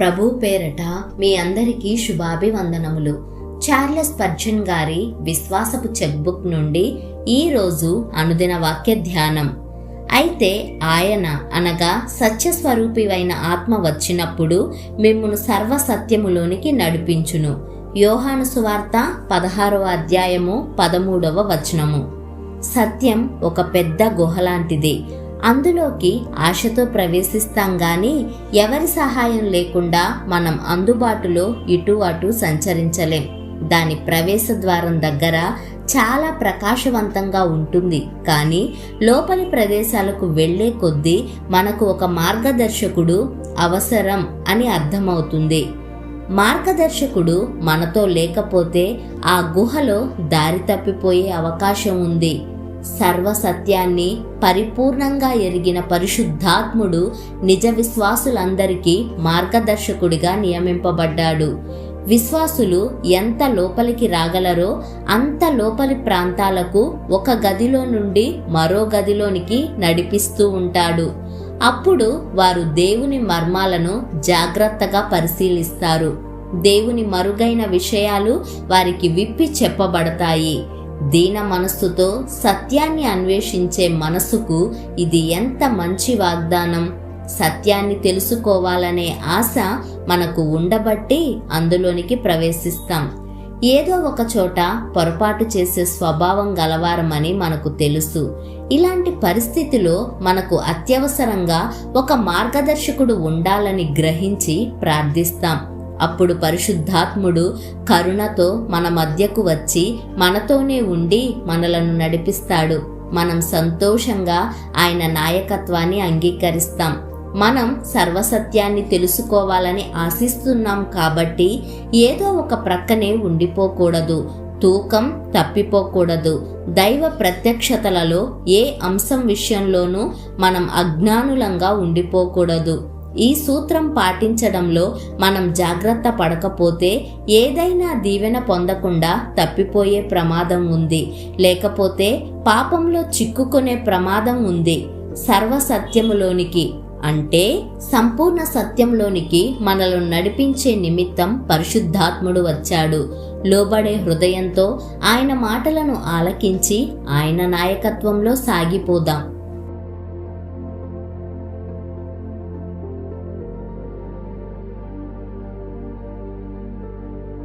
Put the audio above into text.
ప్రభు పేరట మీ అందరికీ శుభాభివందనములు. చార్లెస్ పర్జన్ గారి విశ్వాసపు చెక్బుక్ నుండి ఈ రోజు అనుదిన వాక్య ధ్యానం. అయితే ఆయన అనగా సత్యస్వరూపివైన ఆత్మ వచ్చినప్పుడు మిమ్మును సర్వ సత్యములోనికి నడిపించును. యోహాను సువార్త పదహారవ అధ్యాయము పదమూడవ వచనము. సత్యం ఒక పెద్ద గుహ లాంటిది. అందులోకి ఆశతో ప్రవేశిస్తాం గాని ఎవరి సహాయం లేకుండా మనం అందుబాటులో ఇటు అటు సంచరించలేం. దాని ప్రవేశ ద్వారం దగ్గర చాలా ప్రకాశవంతంగా ఉంటుంది. కానీ లోపలి ప్రదేశాలకు వెళ్ళే కొద్దీ మనకు ఒక మార్గదర్శకుడు అవసరం అని అర్థమవుతుంది. మార్గదర్శకుడు మనతో లేకపోతే ఆ గుహలో దారి తప్పిపోయే అవకాశం ఉంది. సర్వసత్యాన్ని పరిపూర్ణంగా ఎరిగిన పరిశుద్ధాత్ముడు నిజ విశ్వాసులందరికీ మార్గదర్శకుడిగా నియమింపబడ్డాడు. విశ్వాసులు ఎంత లోపలికి రాగలరో అంత లోపలి ప్రాంతాలకు ఒక గదిలో నుండి మరో గదిలోనికి నడిపిస్తూ ఉంటాడు. అప్పుడు వారు దేవుని మర్మాలను జాగ్రత్తగా పరిశీలిస్తారు. దేవుని మరుగైన విషయాలు వారికి విప్పి చెప్పబడతాయి. దీన మనస్సుతో సత్యాన్ని అన్వేషించే మనసుకు ఇది ఎంత మంచి వాగ్దానం? సత్యాన్ని తెలుసుకోవాలనే ఆశ మనకు ఉండబట్టి అందులోనికి ప్రవేశిస్తాం. ఏదో ఒక చోట పొరపాటు చేసే స్వభావం గలవారమని మనకు తెలుసు. ఇలాంటి పరిస్థితిలో మనకు అత్యవసరంగా ఒక మార్గదర్శకుడు ఉండాలని గ్రహించి ప్రార్థిస్తాం. అప్పుడు పరిశుద్ధాత్ముడు కరుణతో మన మధ్యకు వచ్చి మనతోనే ఉండి మనలను నడిపిస్తాడు. మనం సంతోషంగా ఆయన నాయకత్వాన్ని అంగీకరిస్తాం. మనం సర్వసత్యాన్ని తెలుసుకోవాలని ఆశిస్తున్నాం కాబట్టి ఏదో ఒక ప్రక్కనే ఉండిపోకూడదు. తూకం తప్పిపోకూడదు. దైవ ప్రత్యక్షతలలో ఏ అంశం విషయంలోనూ మనం అజ్ఞానులంగా ఉండిపోకూడదు. ఈ సూత్రం పాటించడంలో మనం జాగ్రత్త పడకపోతే ఏదైనా దీవెన పొందకుండా తప్పిపోయే ప్రమాదం ఉంది. లేకపోతే పాపంలో చిక్కుకునే ప్రమాదం ఉంది. సర్వసత్యములోనికి అంటే సంపూర్ణ సత్యంలోనికి మనలను నడిపించే నిమిత్తం పరిశుద్ధాత్ముడు వచ్చాడు. లోబడే హృదయంతో ఆయన మాటలను ఆలకించి ఆయన నాయకత్వంలో సాగిపోదాం.